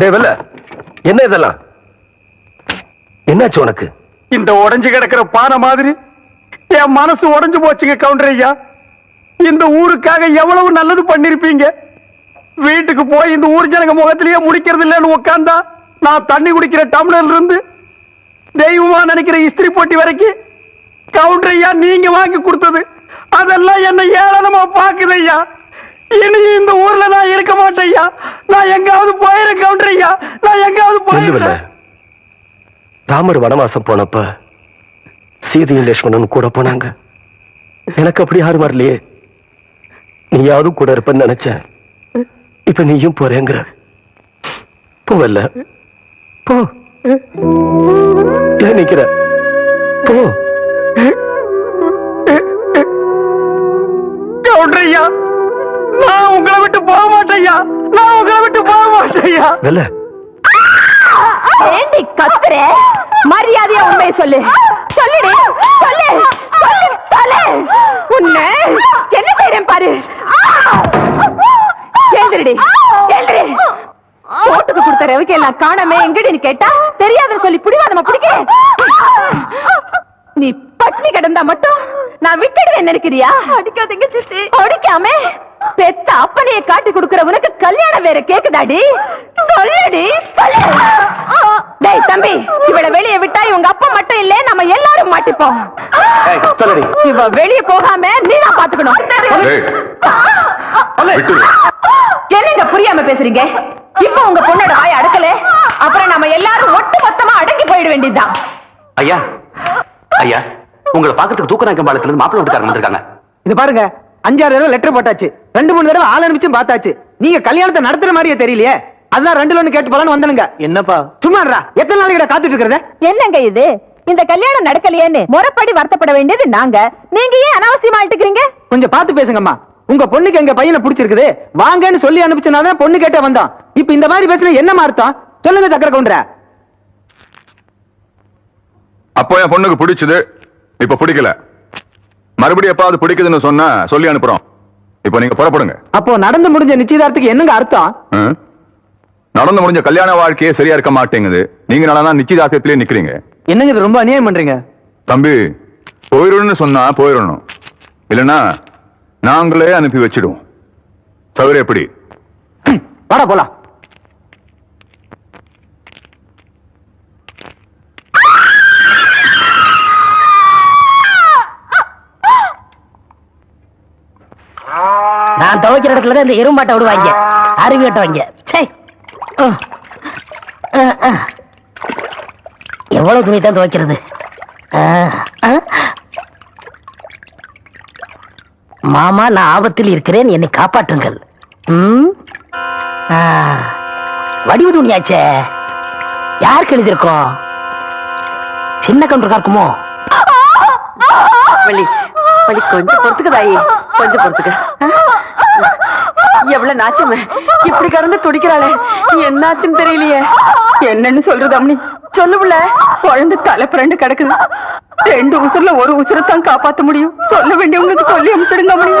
வெல்ல என்ன இதெல்லாம்? என்னாச்சு உனக்கு? இந்த உடஞ்சு கிடக்கிற பானை மாதிரி? என் மனசு உடஞ்சு போச்சுங்க கவுண்டர் ஐயா. இந்த ஊருக்காக எவ்வளவு நல்லது பண்ணிருப்பீங்க? வீட்டுக்கு போய் இந்த ஊர் ஜனங்க முகத்திலேயே முடிக்கிறது இல்லைன்னு உட்காந்தா நான் தண்ணி குடிக்கிற டம்ளர்ல இருந்து தெய்வமா நினைக்கிற இஸ்திரி போட்டி வரைக்கும் கவுண்டர் ஐயா நீங்க வாங்கி கொடுத்தது. அதெல்லாம் என்ன ஏளனமா பாக்குது ஐயா. இனி இந்த ஊர்ல நான் இருக்க மாட்டேன் ஐயா நான் எங்காவது போயிரு கவுண்டர் ஐயா நான் எங்காவது நில்லு வெல்ல போயிரு ராமர் வனவாசம் போனப்ப சீதையும் லட்சுமணனும் கூட போனாங்க எனக்கு அப்படி யாரும் வரலையே நீயாவது கூட இருப்பேன்னு நினைச்சேன் இப்ப நீயும் போறேங்கிற போவல்ல போ நிக்கிற போ கவுண்டர் ஐயா நான் உங்களை விட்டு போக மாட்டேயா நான் உங்களை விட்டு போக மாட்டேயா வெல்ல. ஏண்டி கத்துற? மரியாதையா உண்மையை சொல்லு. சொல்லுடி சொல்லு சொல்லு சொல்லு. உன்னை என்ன செய்றேன் பாரு. எழுந்திரடி எழுந்திரி. போட்டுக்கு கொடுத்த ரவிக்கு எல்லாம் காணாம எங்கடின்னு கேட்டா தெரியாதுன்னு சொல்லி பிடிவாதமா பிடிக்க. நீ பட்னி கிடந்தா மட்டும் நான் விட்டுடுவேன் நினைக்கிறியா? அடிக்காதீங்க சித்தி. அடிக்காம? பெத்த அப்பனையே காட்டி கொடுக்கிற உனக்கு கல்யாணம் வேற கேக்குதாடி? சொல்லுடி சொல்லு. டேய் தம்பி இவள வெளிய விட்டா இவங்க அப்பா மட்டும் இல்ல நம்ம எல்லாரும் மாட்டிப்போம். ஏய், சொல்லடி. இவ வெளிய போகாம நீ தான் பாத்துக்கணும். என்னங்க புரியாம பேசுறீங்க? இப்போ உங்க பொண்ணோட வாய் அடக்கல? அப்புறம் நம்ம எல்லாரும் ஒட்டு மொத்தமா அடங்கி போயிட வேண்டியதுதான். ஐயா ஐயா உங்களை பாக்கிறதுக்கு தூக்கநாயக்கம் பாலத்துல இருந்து மாப்பிள்ளை வீட்டுக்காரங்க வந்திருக்காங்க. இது பாருங்க அஞ்சாறு லெட்டர் போட்டாச்சு. ரெண்டு மூணு தடவை ஆள் அனுப்பிச்சும் பார்த்தாச்சு. நீங்க கல்யாணத்தை நடத்துற மாதிரியே தெரியலையே. அதான் ரெண்டு ஒண்ணு கேட்டு போலான்னு வந்தனுங்க. என்னப்பா? சும்மாடா எத்தனை நாளைக்கு காத்துட்டு இருக்கிறத? என்னங்க இது? இந்த கல்யாணம் நடக்கலையேன்னு முறைப்படி வருத்தப்பட வேண்டியது நாங்க. நீங்க ஏன் அனாவசியமா இட்டுக்கிறீங்க கொஞ்சம் பார்த்து பேசுங்கம்மா. உங்க பொண்ணுக்கு எங்க பையனை பிடிச்சிருக்குது. வாங்கன்னு சொல்லி அனுப்பிச்சனாதான் பொண்ணு கேட்டே வந்தோம் இப்ப இந்த மாதிரி பேசுன என்னமா அர்த்தம்? சொல்லுங்க சக்கர கவுண்டர. அப்போ என் பொண்ணுக்கு பிடிச்சது இப்ப பிடிக்கல. மறுபடியும் எப்பாவது பிடிக்குதுன்னு சொன்னா சொல்லி அனுப்புறோம். இப்போ நீங்க புறப்படுங்க. அப்போ நடந்து முடிஞ்ச நிச்சயதார்த்தத்துக்கு என்னங்க அர்த்தம்? நடந்து முடிஞ்ச கல்யாண வாழ்க்கையே சரியா இருக்க மாட்டேங்குது. நீங்க நல்லா நிச்சயதார்த்தத்திலே நிக்கிறீங்க. என்னங்க இது ரொம்ப அநியாயம் பண்றீங்க? தம்பி போயிடணும்னு சொன்னா போயிடணும். இல்லைன்னா நாங்களே அனுப்பி வச்சிடுவோம். சௌகര്യം எப்படி? வாடா போலாம். நான் துவைக்கிற இடத்துல இந்த எருமாட்டை விடுவாங்க. அருவி வெட்டுவாங்க. சே எவ்வளவு துணி தான் துவைக்கிறது. மாமா நான் ஆபத்தில் இருக்கிறேன். என்னை காப்பாற்றுங்கள். வடிவு துணியாச்சே. யாருக்கு எழுதியிருக்கோம்? சின்ன கவுண்டருக்கா இருக்குமோ வள்ளி வள்ளி கொஞ்சம் பொறுத்துக்கு தாயி. கொஞ்சம் பொறுத்துக்கு. எவ்வளவு நாச்சமே. இப்படி கடந்து துடிக்கிறாளே. என்னாச்சுன்னு தெரியலையே. என்னன்னு சொல்றது அம்மனி சொல்லுவுல குழந்தை தலை பிறண்டு கிடக்குது. ரெண்டு உசுர்ல ஒரு உசுரத்தான் காப்பாத்த முடியும். சொல்ல வேண்டியவங்களுக்கு சொல்லி அனுப்பிச்சிடுங்க அம்மனி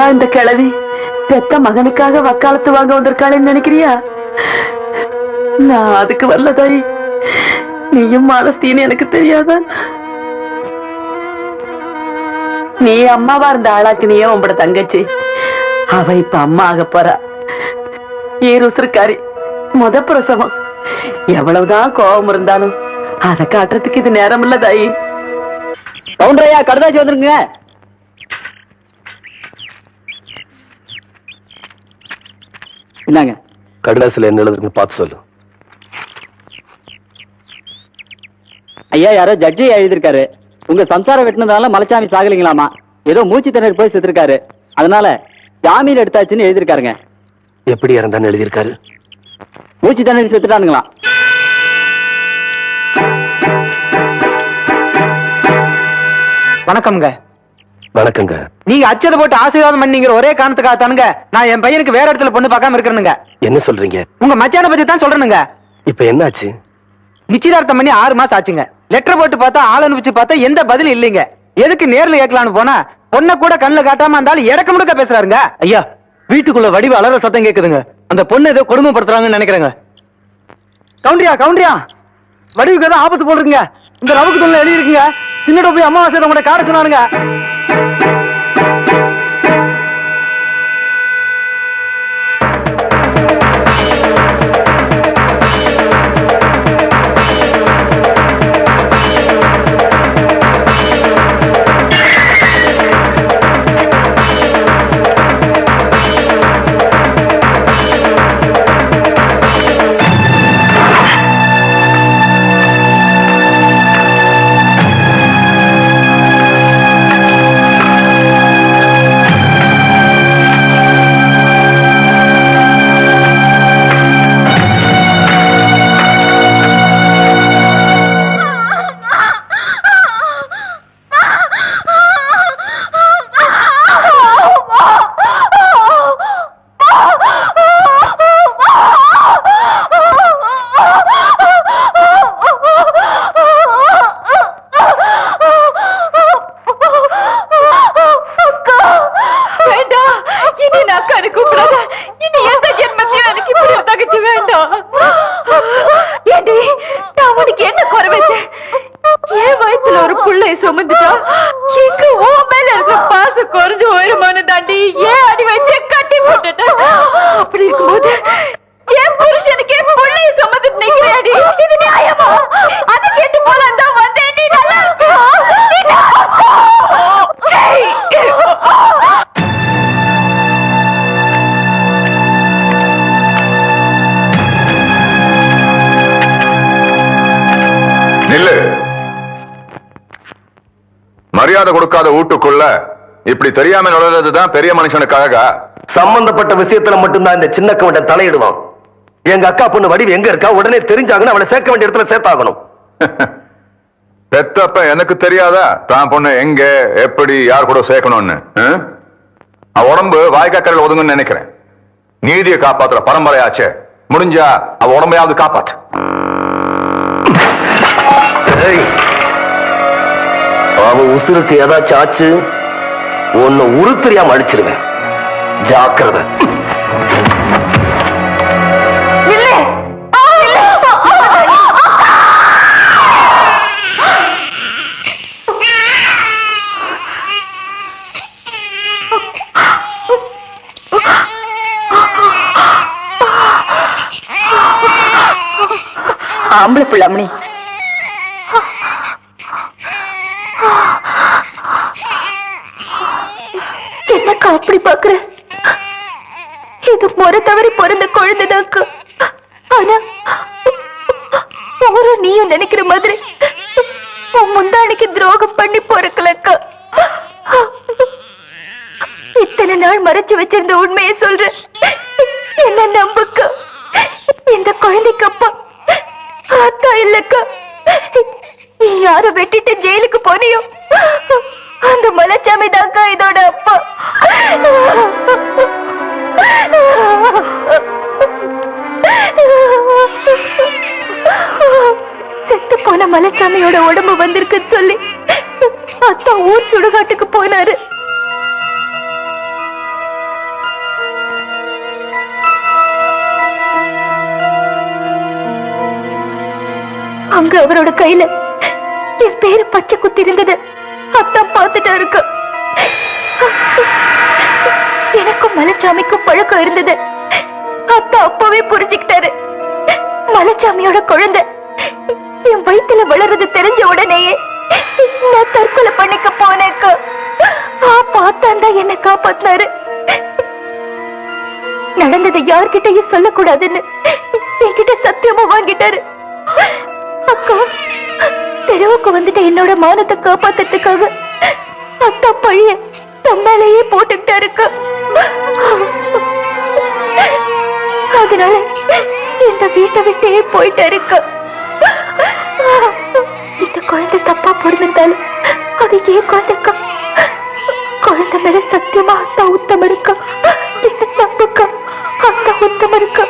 கன்றா இந்த கிழவி? பெத்த மகனுக்காக வக்காலத்து வாங்க வந்திருக்காளேன்னு நினைக்கிறியா? நான் அதுக்கு வரல தாய் நீயும் மாலஸ்தீன்னு எனக்கு தெரியாதா? நீ அம்மாவா இருந்த ஆளாக்கு நீயே உங்களோட தங்கச்சி. அவ இப்ப அம்மா ஆக போறா. உசுருக்காரி முத பிரசவம். எவ்வளவுதான் கோபம் இருந்தாலும் அதை காட்டுறதுக்கு இது நேரம் இல்ல தாயி கவுண்டரையா கடுதாச்சு வந்துருங்க. என்னங்க? கடிதாசில் என்ன எழுதுங்க பார்த்து சொல்லு. ஐயா யாரோ ஜட்ஜி எழுதியிருக்காரு. உங்க சம்சாரம் வெட்டினதால மலைச்சாமி சாகலிங்களாமா? ஏதோ மூச்சு திணறி போய் செத்துருக்காரு. அதனால ஜாமீன் எடுத்தாச்சுன்னு எழுதியிருக்காருங்க. எப்படி இறந்தான்னு எழுதியிருக்காரு? மூச்சு திணறி செத்துட்டானுங்களாம். வணக்கம்ங்க. வணக்கங்க. நீங்க அச்சதை போட்டு ஆசீர்வாதம் பண்ணீங்கிற ஒரே காரணத்துக்காக தானுங்க நான் என் பையனுக்கு வேற இடத்துல பொண்ணு பார்க்காம இருக்கிறேனுங்க. என்ன சொல்றீங்க? உங்க மச்சான பத்தி தான் சொல்றேனுங்க. இப்ப என்னாச்சு? நிச்சயதார்த்தம் பண்ணி ஆறு மாசம் ஆச்சுங்க. லெட்டர் போட்டு பார்த்தா ஆள் அனுப்பிச்சு பார்த்தா எந்த பதிலும் இல்லைங்க. எதுக்கு நேர்ல கேட்கலான்னு போனா பொண்ணை கூட கண்ணுல காட்டாம இருந்தாலும் இடக்க முடுக்க பேசுறாருங்க. ஐயா வீட்டுக்குள்ள வடிவ அலற சத்தம் கேக்குதுங்க. அந்த பொண்ணு ஏதோ கொடுமைப்படுத்துறாங்கன்னு நினைக்கிறேங்க. கவுண்டரியா கவுண்டரியா? வடிவுக்கு ஏதோ ஆபத்து போடுறீங்க இந்த ரவுக்கு தொழில் எழுதி இருக்குங்க சின்ன போய் அமாவாசை உங்களை காட சொன்னானுங்க. தகச்சு நான் உனக்கு என்ன குறை வச்சேன்? என் வயசுல ஒரு புள்ளை சுமந்துட்டா எங்க ஓ மேல இருக்க பாசம் குறைஞ்சு உயரமான தாண்டி ஏன் அடி வச்சு கட்டி போட்டுட்டேன் அப்படி இருக்கும்போது என் புருஷனுக்கு என் புள்ளைய சுமந்து நிக்கிறேடி இது நியாயமா? கொடுக்காத வீட்டுக்குள்ள இப்படி தெரியாம நுழைறதுதான் பெரிய மனுஷனுக்காக. சம்பந்தப்பட்ட விஷயத்துல மட்டும்தான் இந்த சின்ன கவண்டன் தலையிடுவான். எங்க அக்கா பொண்ணு வடிவு எங்க இருக்கா? உடனே தெரிஞ்சாங்கன்னு அவளை சேர்க்க வேண்டிய இடத்துல சேர்த்தாகணும். பெத்தப்ப எனக்கு தெரியாதா? தான் பொண்ணு எங்க எப்படி யார் கூட சேர்க்கணும்னு? உடம்பு வாய்க்காக்கரையில் ஒதுங்குன்னு நினைக்கிறேன். நீதியை காப்பாத்துற பரம்பரையாச்சே. முடிஞ்சா அவ உடம்பையாவது காப்பாத்து. ஏய், உசுருக்கு ஏதாச்சும் ஆச்சு உன்னை உரு தெரியாம அடிச்சிருவேன் ஜாக்கிரதை ஆம்பளை பிள்ளாமணி அப்படி பாக்குற இது முறை தவறி பிறந்த குழந்தைதாக்கு. ஆனா ஒரு நீயும் நினைக்கிற மாதிரி உன் முந்தானிக்கு துரோகம் பண்ணி பொறுக்கலக்கா. இத்தனை நாள் மறைச்சு வச்சிருந்த உண்மையை சொல்றேன். என்ன நம்புக்கா? இந்த குழந்தைக்கு அப்பா அத்தா இல்லக்கா. நீ யார வெட்டிட்டு ஜெயிலுக்கு செத்து போன மலைச்சாமியோட உடம்பு வந்திருக்குன்னு சொல்லி அத்தா ஊர் சுடுகாட்டுக்கு போனாரு. அங்க அவரோட கையில என் பேரு பச்சை குத்தி இருந்தது. அத்தா பார்த்துட்டா இருக்கு எனக்கும் மலைச்சாமிக்கும் பழக்கம் இருந்தது. அத்தா அப்பவே புரிஞ்சுக்கிட்டாரு. மலைச்சாமியோட குழந்தை. வயிற்றுல வயித்துல வளருது தெரிஞ்ச உடனேயே நான் தற்கொலை பண்ணிக்க போனேக்கா. பார்த்தாண்டா என்ன காப்பாத்தினாரு. நடந்ததை யார்கிட்டயும் சொல்லக்கூடாதுன்னு என்கிட்ட சத்தியமா வாங்கிட்டாரு. அக்கா தெருவுக்கு வந்துட்டு என்னோட மானத்தை காப்பாத்துறதுக்காக அத்தா பழிய பொம்மாலேயே போட்டுக்கிட்டாருக்கு. அதனால இந்த வீட்டை விட்டே போயிட்டு இருக்கு இந்த குழந்தை தப்பா பிறந்திருந்தாலும் அது ஏன் குழந்தைக்கா குழந்தை மேல சத்தியமா அந்த உத்தம் இருக்கா என்ன நம்புக்கா? அந்த உத்தம் இருக்கா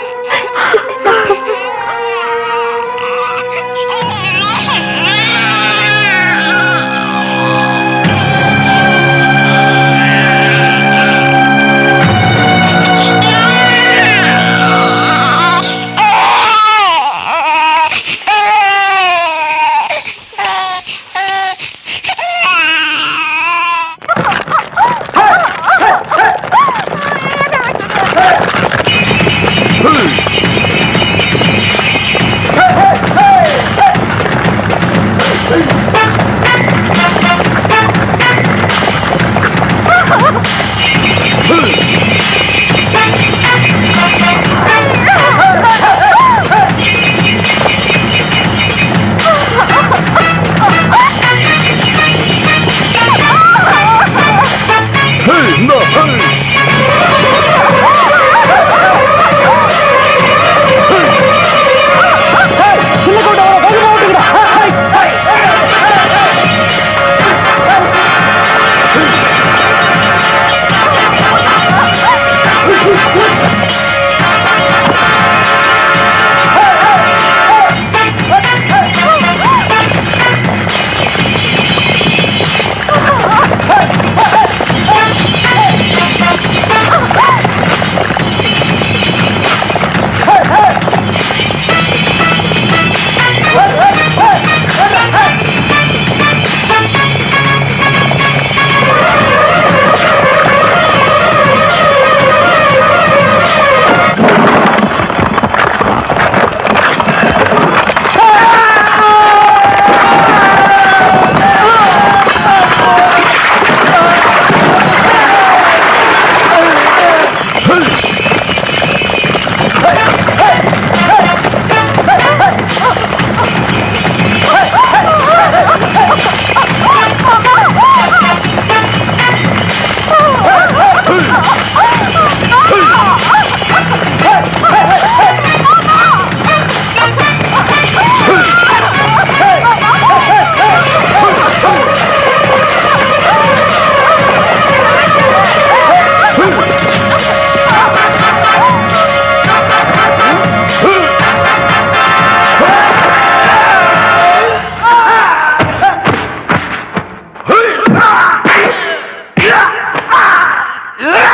Yeah!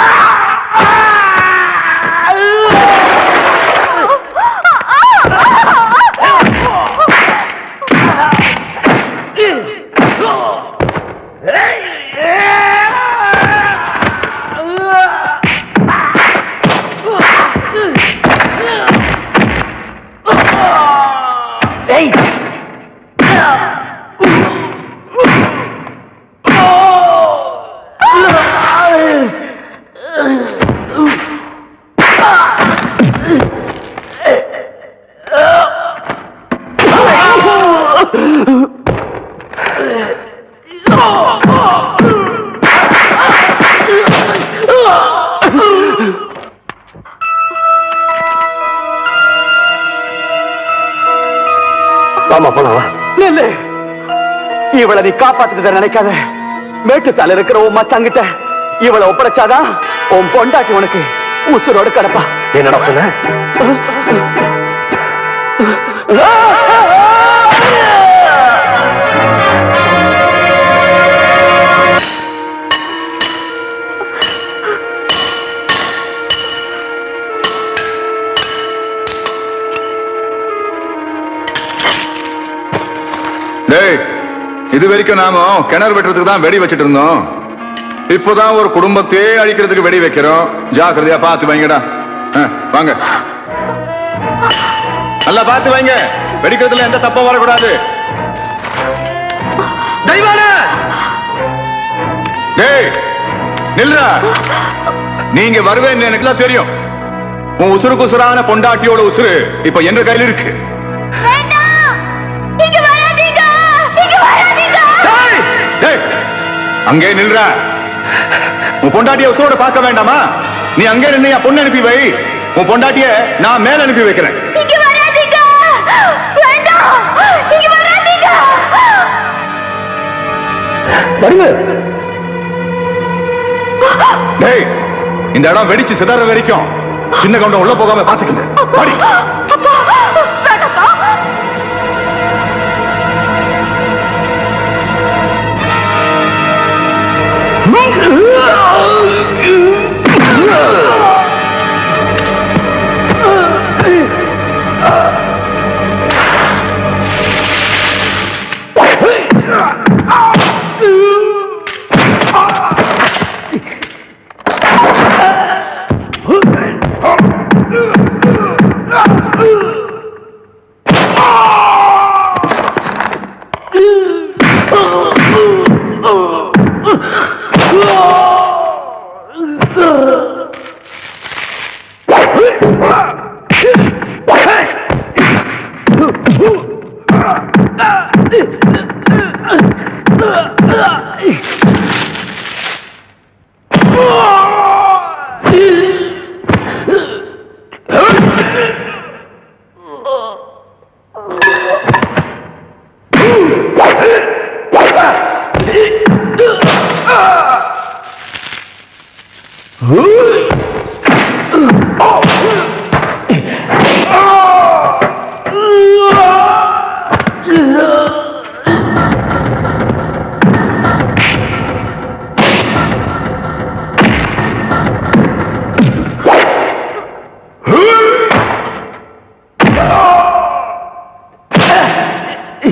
வாமா போலாம் வா. நில்லு இவளை நீ காப்பாத்துக்கிட்ட நினைக்காத. மேட்டுத்தால இருக்கிற உன் மச்சாங்கிட்ட இவளை ஒப்படைச்சாதான் உன் பொண்டாட்டி உனக்கு உசுரோடு கிடப்பா. என்னடா சொன்ன இது வரைக்கும் நாம கிணறு வெட்டுறதுக்கு தான் வெடி வச்சிட்டு இருந்தோம். இப்போதான் ஒரு குடும்பத்தையே அழிக்கிறதுக்கு வெடி வைக்கிறோம். ஜாக்கிரதையா பார்த்து வைங்கடா. ஆ, வாங்க. நல்லா பார்த்து வைங்க. வெடிக்கிறதுல எந்த தப்பும் வரக்கூடாது. டேய் நீங்க வருவேன் எனக்குலாம் தெரியும். உன் உசுருக்கு உசுரான பொண்டாட்டியோட உசுரு இப்ப என்ற கையில் இருக்கு. அங்கே நில்றா. உன் பொண்டாட்டிய உசுரோட பார்க்க வேண்டாமா? நீ அங்கே நின்று என் பொண்ணு அனுப்பி வை. உன் பொண்டாட்டிய நான் மேல அனுப்பி வைக்கிறேன். இந்த இடம் வெடிச்சு சிதற வரைக்கும். சின்ன கவுண்டம் உள்ள போகாம பாத்துக்கங்க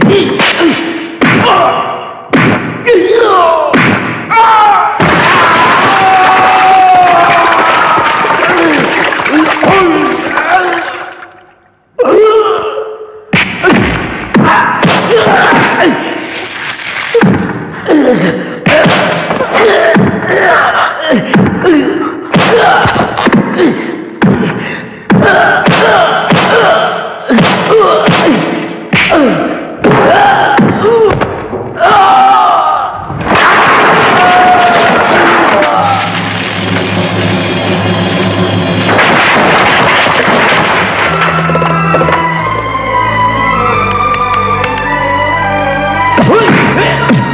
Hey!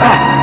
哎。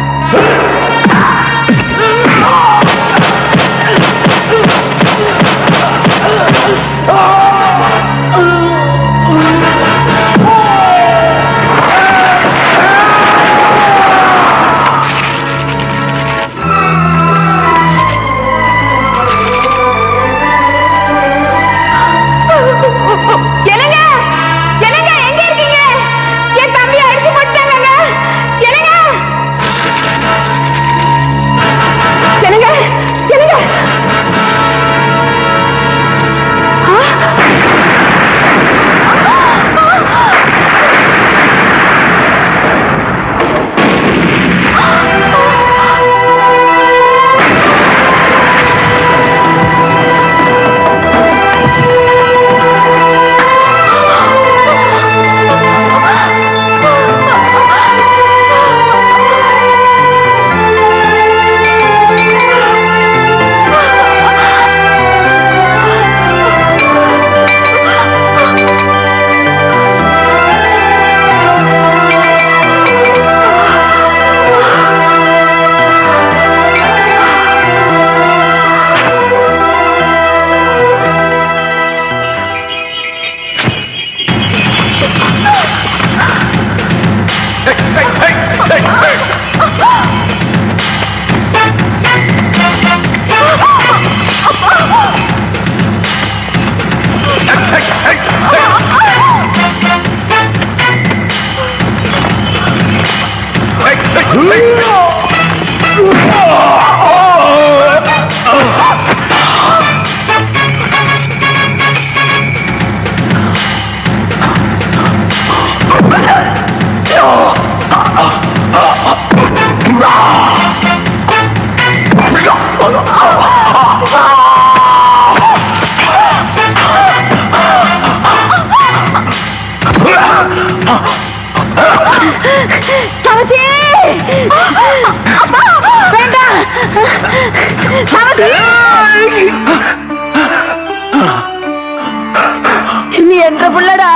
நீ என்ற புள்ளடா.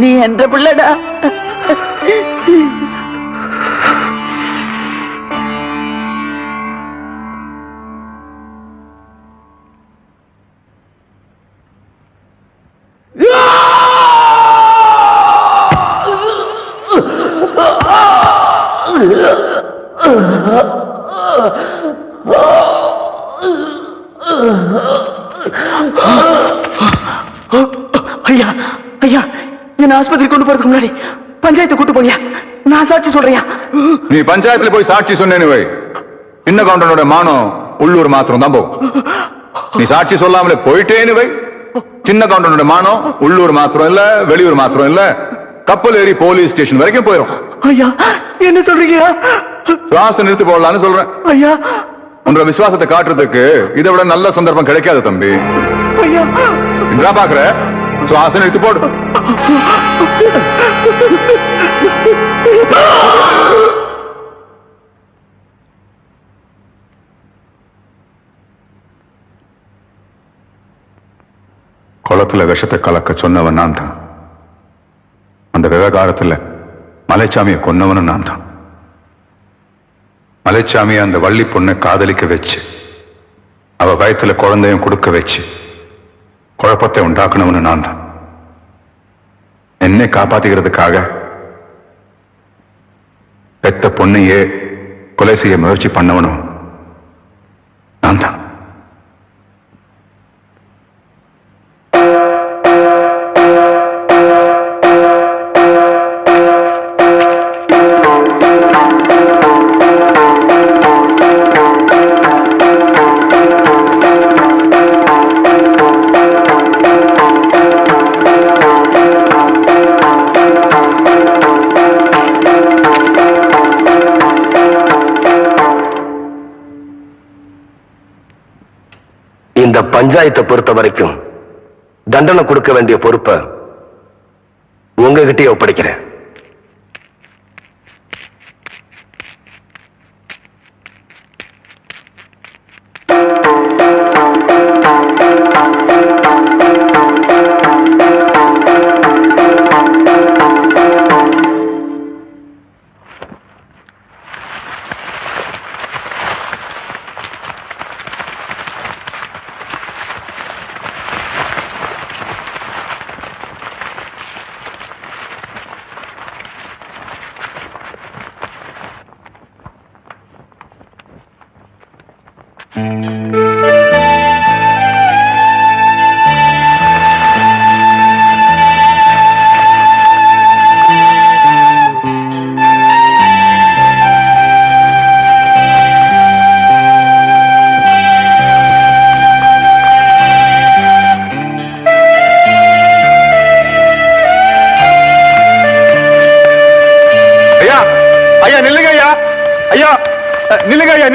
நீ என்ற புள்ளடா. போறதுக்கு முன்னாடி பஞ்சாயத்து கூட்டு போனியா? நான் சாட்சி சொல்றியா? நீ பஞ்சாயத்துல போய் சாட்சி சொன்னேன்னு வை. சின்ன கவுண்டனோட மானம் உள்ளூர் மாத்திரம் தான் போகும். நீ சாட்சி சொல்லாமலே போயிட்டேன்னு வை. சின்ன கவுண்டனோட மானம் உள்ளூர் மாத்திரம் இல்ல வெளியூர் மாத்திரம் இல்ல. கப்பல் ஏறி போலீஸ் ஸ்டேஷன் வரைக்கும் போயிடும் ஐயா என்ன சொல்றீங்க? சுவாசம் நிறுத்தி போடலாம்னு சொல்றேன். ஐயா. உன்னோட விசுவாசத்தை காட்டுறதுக்கு இதை விட நல்ல சந்தர்ப்பம் கிடைக்காது தம்பி. ஐயா. பாக்குற? சுவாசம் எடுத்து போடு. குளத்துல விஷத்தை கலக்க சொன்னவன் நான் தான். அந்த விவகாரத்துல மலைச்சாமியை கொன்னவனும் நான் தான். மலைச்சாமியை அந்த வள்ளி பொண்ணை காதலிக்க வச்சு அவ வயத்துல குழந்தையும் கொடுக்க வச்சு குழப்பத்தை உண்டாக்கணும்னு நான் என்னை காப்பாத்திக்கிறதுக்காக பெத்த பொண்ணையே கொலை செய்ய முயற்சி பண்ணவனும் நான் தான். பஞ்சாயத்தை பொறுத்த வரைக்கும் தண்டனை கொடுக்க வேண்டிய பொறுப்பை உங்ககிட்டயே ஒப்படைக்கிறேன்.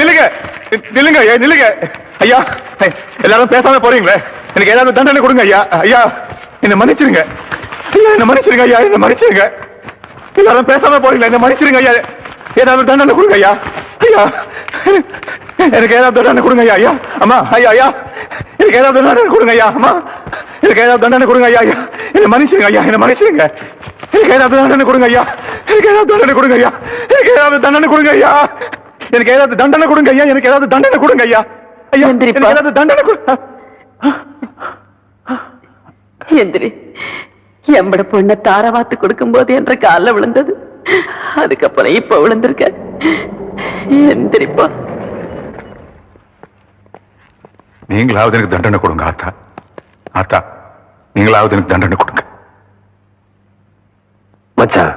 நிலுங்க நில்லுங்க ஐயா நிலுங்க ஐயா ஐயா எல்லாரும் பேசாம போறீங்களே? எனக்கு ஏதாவது தண்டனை கொடுங்க ஐயா. ஐயா என்ன மன்னிச்சிருங்க. ஐயா என்ன மன்னிச்சிருங்க ஐயா என்ன மன்னிச்சிருங்க. எல்லாரும் பேசாம போறீங்களா என்ன மன்னிச்சிருங்க ஐயா. ஏதாவது தண்டனை கொடுங்க ஐயா. ஐயா எனக்கு ஏதாவது தண்டனை கொடுங்க ஐயா ஐயா. அம்மா ஐயா ஐயா. எனக்கு ஏதாவது தண்டனை கொடுங்க ஐயா அம்மா. எனக்கு ஏதாவது தண்டனை கொடுங்க ஐயா ஐயா. என்ன மன்னிச்சிருங்க ஐயா என்ன மன்னிச்சிருங்க. எனக்கு ஏதாவது தண்டனை கொடுங்க ஐயா. எனக்கு ஏதாவது தண்டனை கொடுங்க ஐயா. எனக்கு ஏதாவது தண்டனை கொடுங்க ஐயா. எனக்கு ஏதாவது தண்டனை கொடுங்க ஐயா எனக்கு ஏதாவது தண்டனை கொடுங்க ஐயா. ஐயா. எனக்கு ஏதாவது தண்டனை கொடுங்க எந்திரி. எம்பட பொண்ண தாரவாத்து கொடுக்கும் போது என்ற கால்ல விழுந்தது. அதுக்கப்புறம் இப்ப விழுந்திருக்க. எந்திரிப்பா. நீங்களாவது எனக்கு தண்டனை கொடுங்க ஆத்தா. ஆத்தா நீங்களாவது எனக்கு தண்டனை கொடுங்க. மச்சான்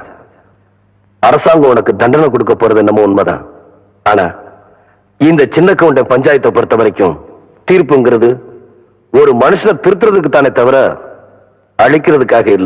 அரசாங்கம் உனக்கு தண்டனை கொடுக்க போறது என்னமோ உண்மைதான். ஆனா இந்த சின்ன கவுண்ட பஞ்சாயத்தை பொறுத்த வரைக்கும் தீர்ப்புங்கிறது ஒரு மனுஷனை திருத்துறதுக்கு தானே தவிர அழிக்கிறதுக்காக இல்ல.